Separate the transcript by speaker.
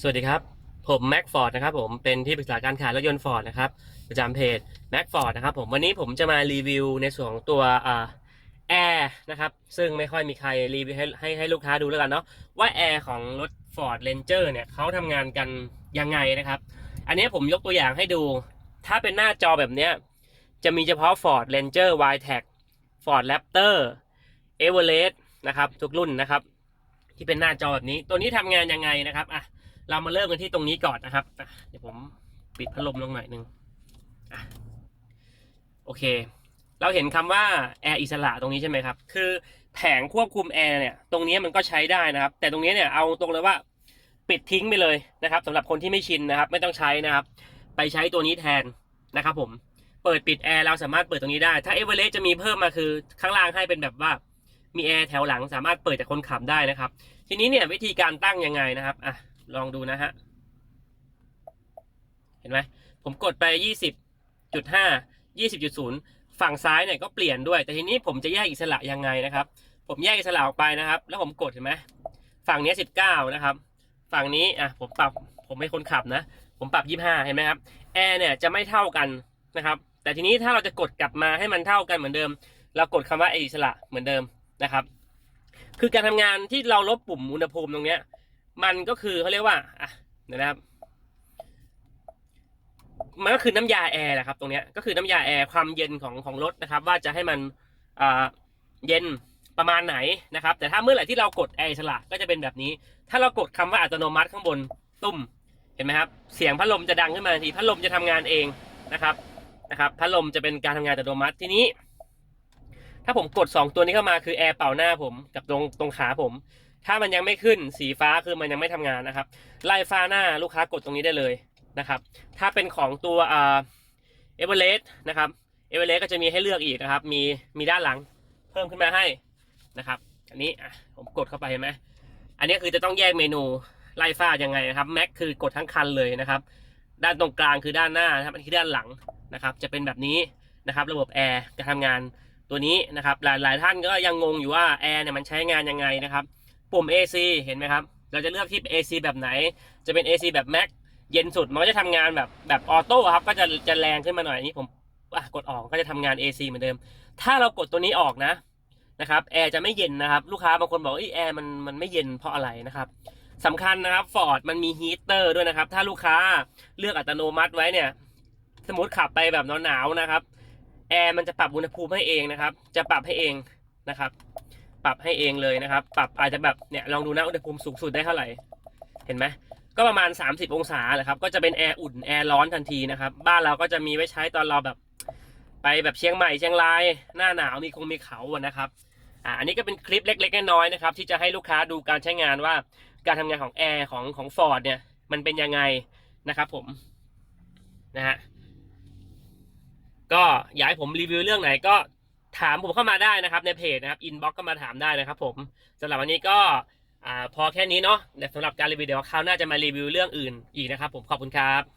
Speaker 1: สวัสดีครับ ผมแม็กฟอร์ดนะครับผมเป็นที่ปรึกษาการขายรถยนต์ฟอร์ดนะครับประจำเพจแม็กฟอร์ดนะครับผมวันนี้ผมจะมารีวิวในส่วนของตัวแอร์นะครับซึ่งไม่ค่อยมีใครรีวิวให้ให้ให้ลูกค้าดูแล้วกันเนาะว่าแอร์ของรถ Ford Ranger เนี่ยเขาทำงานกันยังไงนะครับ อันนี้ผมยกตัวอย่างให้ดู ถ้าเป็นหน้าจอแบบเนี้ยจะมีเฉพาะ Ford Ranger Y-Tech Ford Raptor Everest นะครับทุกรุ่นนะครับ ที่เป็นหน้าจอแบบนี้ ตัวนี้ทำงานยังไงนะครับอะ เรามาเริ่มกันที่ตรงนี้ก่อนนะครับเดี๋ยวผมปิดพัดลมลงหน่อยนึงอโอเค เราเห็นคำว่าแอร์อิสระตรงนี้ใช่ไหมครับ คือแผงควบคุมแอร์เนี่ยตรงนี้มันก็ใช้ได้นะครับ แต่ตรงนี้เนี่ยเอาตรงเลยว่าปิดทิ้งไปเลยนะครับสำหรับคนที่ไม่ชินนะครับ ไม่ต้องใช้นะครับ ไปใช้ตัวนี้แทนนะครับผมเปิดปิดแอร์เราสามารถเปิดตรงนี้ได้ ถ้าเอเวอเรสจะมีเพิ่มมาคือข้างล่างให้เป็นแบบว่ามีแอร์แถวหลังสามารถเปิดจากคนขับได้นะครับ ทีนี้เนี่ยวิธีการตั้งยังไงนะครับอะ ลองดูนะฮะ เห็นไหม ผมกดไปยี่สิบจุดห้ายี่สิบจุดศูนย์ฝั่งซ้ายเนี่ยก็เปลี่ยนด้วย แต่ทีนี้ผมจะแยกอิสระยังไงนะครับ ผมแยกอิสระออกไปนะครับ แล้วผมกดเห็นไหม ฝั่งนี้สิบเก้านะครับ ฝั่งนี้ อะ ผมปรับ ผมเป็นคนขับนะ ผมปรับยี่ห้าเห็นไหมครับ แอร์เนี่ยจะไม่เท่ากันนะครับ แต่ทีนี้ถ้าเราจะกดกลับมาให้มันเท่ากันเหมือนเดิม เรากดคำว่าอิสระเหมือนเดิมนะครับ คือการทำงานที่เราลบปุ่มอุณหภูมิตรงเนี้ย มันก็คือเขาเรียกว่าอะนะครับ มันก็คือน้ำยาแอร์แหละครับ ตรงเนี้ยก็คือน้ำยาแอร์ความเย็นของของรถนะครับ ว่าจะให้มันอ่าเย็นประมาณไหนนะครับ แต่ถ้าเมื่อไหร่ที่เรากดแอร์อิสระก็จะเป็นแบบนี้ ถ้าเรากดคำว่าอัตโนมัติข้างบนตุ้มเห็นไหมครับ เสียงพัดลมจะดังขึ้นมาทันทีพัดลมจะทำงานเองนะครับนะครับพัดลมจะเป็นการทำงานอัตโนมัติทีนี้ ถ้าผมกดสองตัวนี้เข้ามาคือแอร์เป่าหน้าผมกับตรงตรงขาผม ถ้ามันยังไม่ขึ้นสีฟ้าคือมันยังไม่ทำงานนะครับ ไล่ฟ้าหน้าลูกค้ากดตรงนี้ได้เลยนะครับ ถ้าเป็นของตัวเอเวอเรสต์นะครับเอเวอเรสต์ก็จะมีให้เลือกอีกนะครับ มีมีด้านหลังเพิ่มขึ้นมาให้นะครับ อันนี้อะผมกดเข้าไปเห็นไหมอันนี้คือจะต้องแยกเมนูไล่ฟ้ายังไงนะครับแม็กคือกดทั้งคันเลยนะครับ ด้านตรงกลางคือด้านหน้านะครับอันนี้คือด้านหลังนะครับ จะเป็นแบบนี้นะครับ ระบบแอร์จะทำงานตัวนี้นะครับหลายหลายท่านก็ยังงงอยู่ว่าแอร์เนี่ยมันใช้งานยังไงนะครับ ปุ่ม AC เห็นไหมครับ เราจะเลือกที่ AC แบบไหน จะเป็น AC แบบ Max เย็นสุด มันก็จะทำงานแบบแบบออโต้ครับ ก็จะจะแรงขึ้นมาหน่อยนี้ผมกดออกก็จะทำงาน AC เหมือนเดิม ถ้าเรากดตัวนี้ออกนะนะครับแอร์จะไม่เย็นนะครับ ลูกค้าบางคนบอกว่าแอร์มันมันไม่เย็นเพราะอะไรนะครับสำคัญนะครับ Ford มันมีฮีเตอร์ด้วยนะครับ ถ้าลูกค้าเลือกอัตโนมัติไว้เนี่ย สมมติขับไปแบบหนาวๆนะครับแอร์มันจะปรับอุณหภูมิให้เองนะครับ จะปรับให้เองนะครับ ปรับให้เองเลยนะครับ ปรับอาจจะแบบเนี่ยลองดูนะอุณหภูมิสูงสุดได้เท่าไหร่ เห็นไหมก็ประมาณ 30 องศาแหละครับ ก็จะเป็นแอร์อุ่นแอร์ร้อนทันทีนะครับ บ้านเราก็จะมีไว้ใช้ตอนเราแบบ ไปแบบเชียงใหม่เชียงราย หน้าหนาวมีคงมีเขาอะนะครับ อ่า อันนี้ก็เป็นคลิปเล็กๆน้อยๆนะครับ ที่จะให้ลูกค้าดูการใช้งานว่าการทำงานของแอร์ของของฟอร์ดเนี่ย มันเป็นยังไงนะครับผม นะฮะ ก็อยากให้ผมรีวิวเรื่องไหนก็ ถามผมเข้ามาได้นะครับในเพจนะครับอินบ็อกก็มาถามได้นะครับผมสำหรับวันนี้ก็อ่าพอแค่นี้เนาะเดี๋ยวสำหรับการรีวิวเดี๋ยวคราวหน้าจะมารีวิวเรื่องอื่นอีกนะครับผมขอบคุณครับ